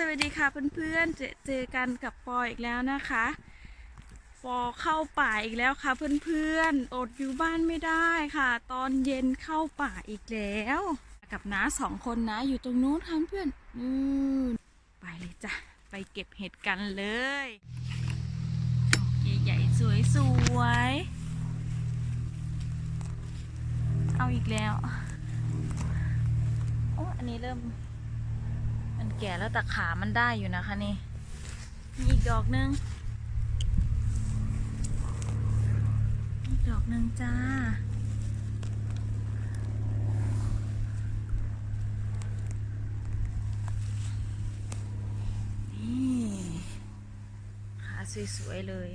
สวัสดีค่ะเพื่อนๆเจอเจอกันกับปออีกแล้วนะคะ ปอเข้าป่าอีกแล้วค่ะเพื่อนๆ อดอยู่บ้านไม่ได้ค่ะ ตอนเย็นเข้าป่าอีกแล้ว กับน้าสองคนนะอยู่ตรงนู้นค่ะเพื่อนนู่นไปเลยจ้ะ ไปเก็บเห็ดกันเลยดอกใหญ่ๆ สวยๆ เอาอีกแล้ว โอ้อันนี้เริ่ม มันแก่แล้วแต่ขามันได้อยู่นะคะนี่ มีอีกดอกหนึงอีกดอกหนึงจ้า นี่ขาสวยๆเลย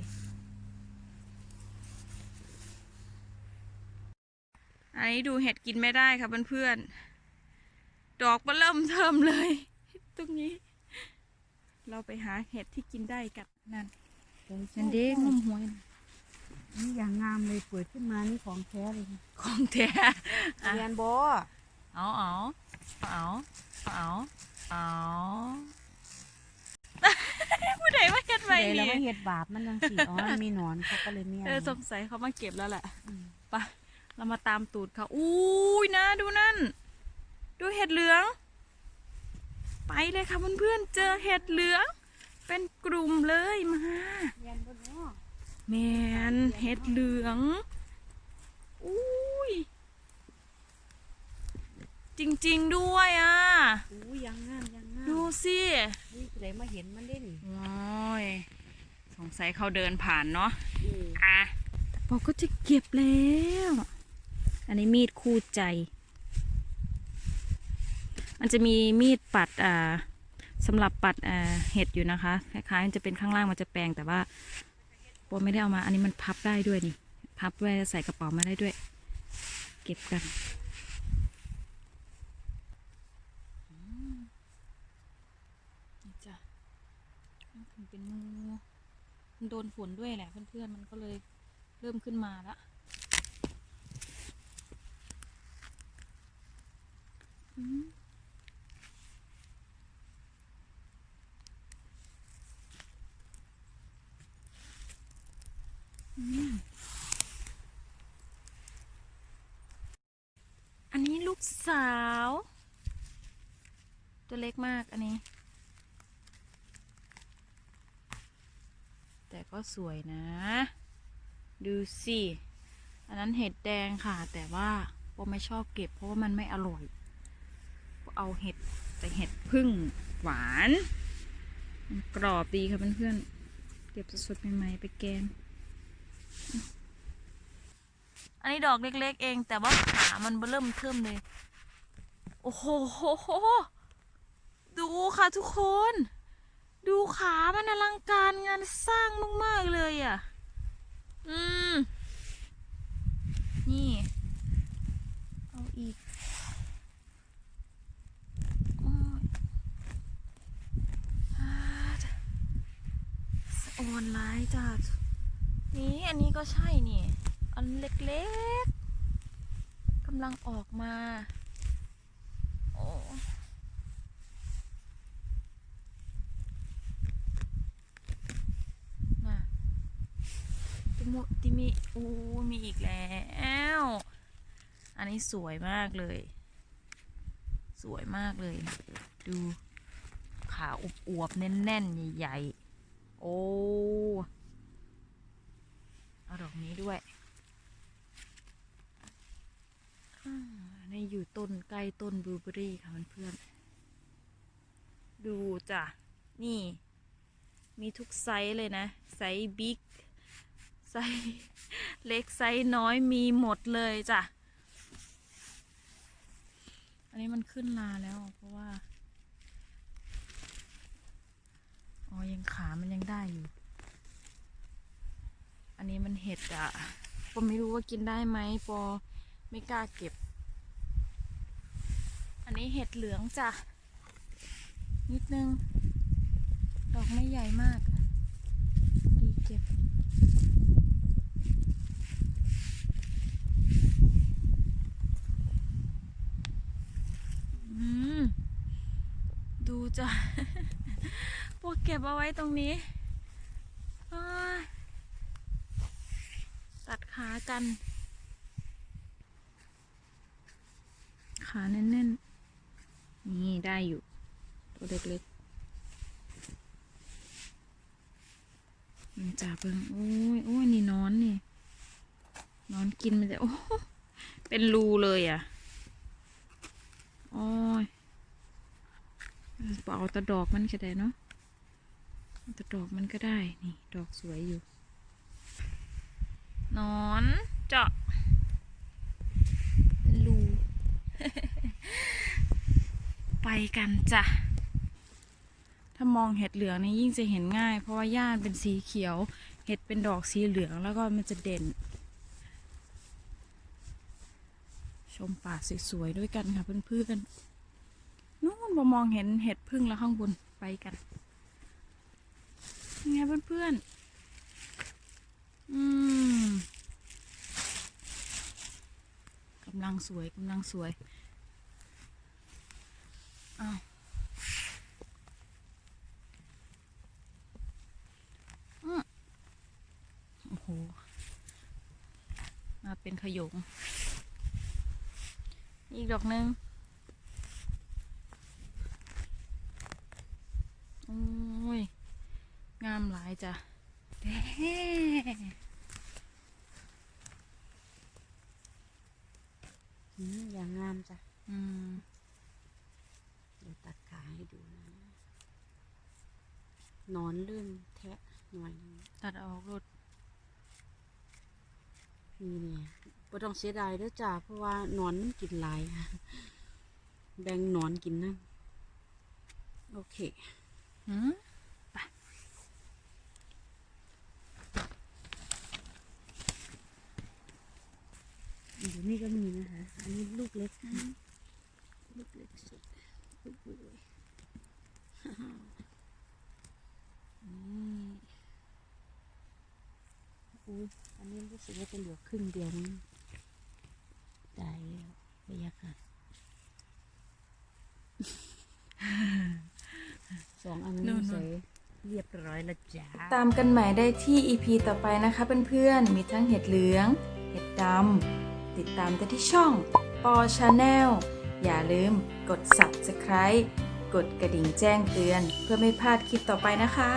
อันนี้ดูเห็ดกินไม่ได้ค่ะเพื่อนๆ ดอกมาเริ่มเทิมเลย ตรงนี้ เราไปหาเห็ดที่กินได้กันนั่นนั่นเด้งมหวยนี่อย่างงามเลยเปิดขึ้นมานี่ของแท้เลยของแท้อะเรียนโบเอาเอาเอาเอาเอาผู้ใดว่าเห็ดไปไว้แล้วนี่ก็เห็ดบาปมันยังสีอ๋อมันมีหนอนเขาก็เลยไม่เอเอาอสงสัยเขามาเก็บแล้วแหละมไปะเรามาตามตูดเขาอุ้ยนะดูนั่น ดูเห็ดเหลือง ไปเลยค่ะเพื่อนๆเจอเห็ดเหลือง เป็นกลุ่มเลยมาเรียนโบเนาะแมนเห็ดเหลืองอุ้ยจริงๆด้วยอะอู้ยังงามยังงามดูสิอุ้ยใครมาเห็นมันได้นี่โอ้ยสงสัยเขาเดินผ่านเนาะเอออะปอก็จะเก็บแล้ว อันนี้มีดคู่ใจ มันจะมีมีดปัดอ่าสำหรับปัดอ่าเห็ดอยู่นะคะคล้ายๆมันจะเป็นข้างล่างมันจะแปลงแต่ว่าปอไม่ได้เอามา อันนี้มันพับได้ด้วยนี่ พับไว้ใส่กระเป๋ามาได้ด้วย เก็บกันอืมนี่จ้ะมันถึงเป็นมือมันโดนฝนด้วยแหละเพื่อนๆมันก็เลยเริ่มขึ้นมาแล้วอืมอืมอันนี้ลูก สาว ตัวเล็กมากอันนี้ แต่ก็สวยนะ ดูสิ อันนั้นเห็ดแดงค่ะ แต่ว่าปอไม่ชอบเก็บเพราะว่ามันไม่อร่อย เอาเห็ดแต่เห็ดพึ่งหวานมันกรอบดีค่ะเพื่อนๆเก็บสดๆใหม่ๆไปแกง อันนี้ดอกเล็ก ๆ เอง แต่ว่าขามันเริ่มเทิมเลย โอ้โห ดูค่ะทุกคน ดูขามันอลังการงานสร้างมาก ๆ เลยอะ อืม นี่ เอาอีกโอ้ยอ่าจ้ะสะอนไลน์จ้ะนี่อันนี้ก็ใช่นี่ อันเล็กๆกำลังออกมาโอ้น่ะติมุติมีอู้มีอีกแล้ว อันนี้สวยมากเลย สวยมากเลย ดูขาอวบๆแน่น ๆ ใหญ่ ๆ โอ้ เอาดอกนี้ด้วยอ่านี่ อยู่ต้นใกล้ต้นบลูเบอรี่ค่ะเพื่อนๆดูจ้ะ นี่ มีทุกไซส์เลยนะ ไซส์บิ๊ก ไซส์เล็ก ไซส์น้อยมีหมดเลยจ้ะ อันนี้มันขึ้นลาแล้วเพราะว่า อ๋อ ยังขามันยังได้อยู่ อันนี้มันเห็ดอะปอไม่รู้ว่ากินได้ไหมปอไม่กล้าเก็บ นี้เห็ดเหลืองจ้ะ นิดนึง ดอกไม่ใหญ่มาก ดีเก็บอืมดูจ้ะ พวกเก็บเอาไว้ตรงนี้ตัดขากัน ขาแน่นๆ นี่ได้อยู่ ตัวเล็กๆมันจับเบิ่งโอ้ยโอ้ยนี่นอนนี่นอนกินมันจะโอ้เป็นรูเลยอะโอ้ยเอาแต่ดอกมันก็ได้เนาะแต่ดอกมันก็ได้ นี่ดอกสวยอยู่ นอนเจาะเป็นรู ไปกันจ้ะ ถ้ามองเห็ดเหลืองนี่ยิ่งจะเห็นง่าย เพราะว่าหญ้าเป็นสีเขียว เห็ดเป็นดอกสีเหลืองแล้วก็มันจะเด่น ชมป่าสวยๆด้วยกันค่ะเพื่อนๆนู่นมามองเห็นเห็ดพึ่งแล้วข้างบนไปกันยังไงเพื่อนๆ อืมกำลังสวยกำลังสวย โอ้โห มาเป็นขโยง อีกดอกหนึ่งโอ้ย งามหลายจ้ะเด้อืมอย่างงามจ้ะ อืม เดี๋ยวตัดขาให้ดูนะนอนเลื่อนแทะหน่อยนึงตัดออกรถนี่เนี่ยบ่ต้องเสียดายเด้อจ้าเพราะว่าหนอนมันกินหลายค่ะแบ่งหนอนกินนะโอเคหืมเดี๋ยวนี้ก็มีนะคะ อันนี้ลูกเล็กนะลูกเล็กสุดลูกบุ้ย นี่อุ้ยอันนี้รู้สึกว่าจะเหลือครึ่งเดียวมั้งตายแล้วบรรยากาศสองอันนั้นใส่เรียบร้อยแล้วจ้า ตามกันใหม่ได้ที่ EP ต่อไปนะคะเพื่อนๆ มีทั้งเห็ดเหลือง เห็ดดำ ติดตามได้ที่ช่องปอชาแนล อย่าลืมกด subscribe กดกระดิ่งแจ้งเตือน เพื่อไม่พลาดคลิปต่อไปนะคะ